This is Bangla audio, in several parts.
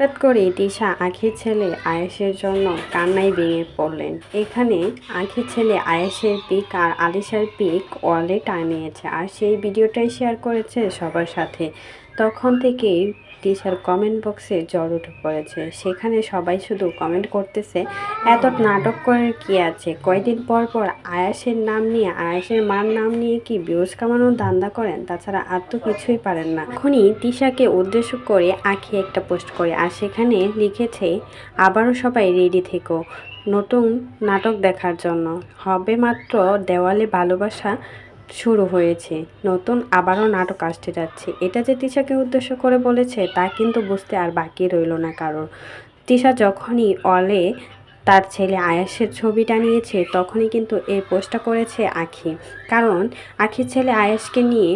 হঠাৎ করে দিশা আখির ছেলে আয়েশের জন্য কান্নায় ভেঙে পড়লেন। এখানে আখির ছেলে আয়েশের পিক আর আলিশার পিক ওয়ালে টানিয়েছে আর সেই ভিডিওটাই শেয়ার করেছে সবার সাথে। তখন থেকেই দিশার কমেন্ট বক্সে জ্বর উঠে পড়েছে। সেখানে সবাই শুধু কমেন্ট করতেছে, এত নাটক করার কি আছে? কয়দিন পর পর আয়াসের নাম নিয়ে, আয়াসের মার নাম নিয়ে কি বিরোজ কামানোর দান্দা করেন? তাছাড়া আর তো কিছুই পারেন না। এখনই তিশাকে উদ্দেশ্য করে আঁকি একটা পোস্ট করে আর সেখানে লিখেছে, আবারও সবাই রেডি থেকো, নতুন নাটক দেখার জন্য। হবে মাত্র দেওয়ালে ভালোবাসা শুরু হয়েছে। নতুন আবারও নাটক আসতে যাচ্ছে। এটা যে তিশাকে উদ্দেশ্য করে বলেছে, তা কিন্তু বুঝতে আর বাকি রইল না কারোর। তিশা যখনই অলে তার ছেলে আয়াসের ছবিটা নিয়েছে, তখনই কিন্তু এই পোস্টটা করেছে আখি। কারণ, আখির ছেলে আয়াসকে নিয়ে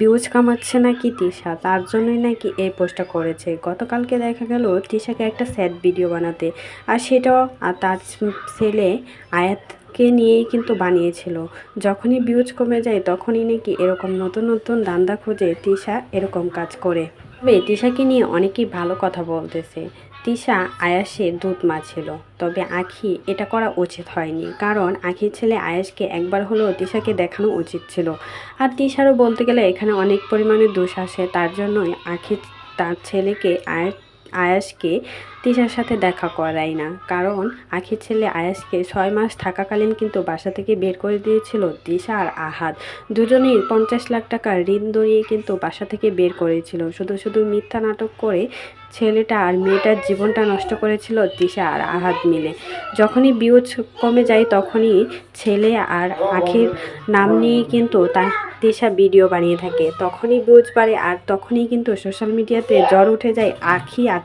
বিউজ কামাচ্ছে নাকি তিশা, তার জন্যই নাকি এই পোস্টটা করেছে। গতকালকে দেখা গেল তিশাকে একটা স্যাড ভিডিও বানাতে। আর সেটাও তার ছেলে আয়াতকে নিয়েই কিন্তু বানিয়েছিল। যখনই বিউজ কমে যায়, তখনই নাকি এরকম নতুন নতুন দান্দা খুঁজে তিশা এরকম কাজ করে। তবে তিশাকে নিয়ে অনেকেই ভালো কথা বলতেছে। তিশা আয়াসের দুধ মা ছিল। তবে আখি এটা করা উচিত হয়নি। কারণ আখির ছেলে আয়াসকে একবার হলেও তিশাকে দেখানো উচিত ছিল। আর তিশারও বলতে গেলে এখানে অনেক পরিমাণে দোষ আসে। তার জন্যই আখি তার ছেলেকে আয়াস আয়াসকে তিশার সাথে দেখা করায় না। কারণ আখির ছেলে আয়াসকে ছয় মাস থাকাকালীন কিন্তু বাসা থেকে বের করে দিয়েছিল দিশা আর আহাদ দুজনেই পঞ্চাশ লাখ টাকা ঋণ দরিয়ে কিন্তু বাসা থেকে বের করেছিল। শুধু শুধু মিথ্যা নাটক করে ছেলেটা আর মেয়েটার জীবনটা নষ্ট করেছিল দিশা আর আহাদ মিলে। যখনই বিউজ কমে যায় তখনই ছেলে আর আখির নাম নিয়ে কিন্তু তা দিশা ভিডিও বানিয়ে থাকে। তখনই বিউজ বাড়ে আর তখনই কিন্তু সোশ্যাল মিডিয়াতে জ্বর উঠে যায় আখি আর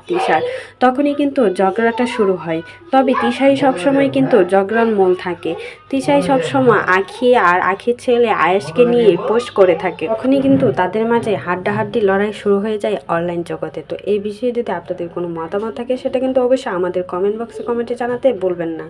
তখনই কিন্তু ঝগড়াটা শুরু হয়। তবে তিশাই সবসময় কিন্তু ঝগড়ার মূল থাকে। তিশাই সবসময় আখি আর আখির ছেলে আয়েশকে নিয়ে পোস্ট করে থাকে। তখনই কিন্তু তাদের মাঝে হাড্ডাহাড্ডি লড়াই শুরু হয়ে যায় অনলাইন জগতে। তো এই বিষয়ে যদি আপনাদের কোনো মতামত থাকে, সেটা কিন্তু অবশ্যই আমাদের কমেন্ট বক্সে কমেন্টে জানাতে বলবেন না।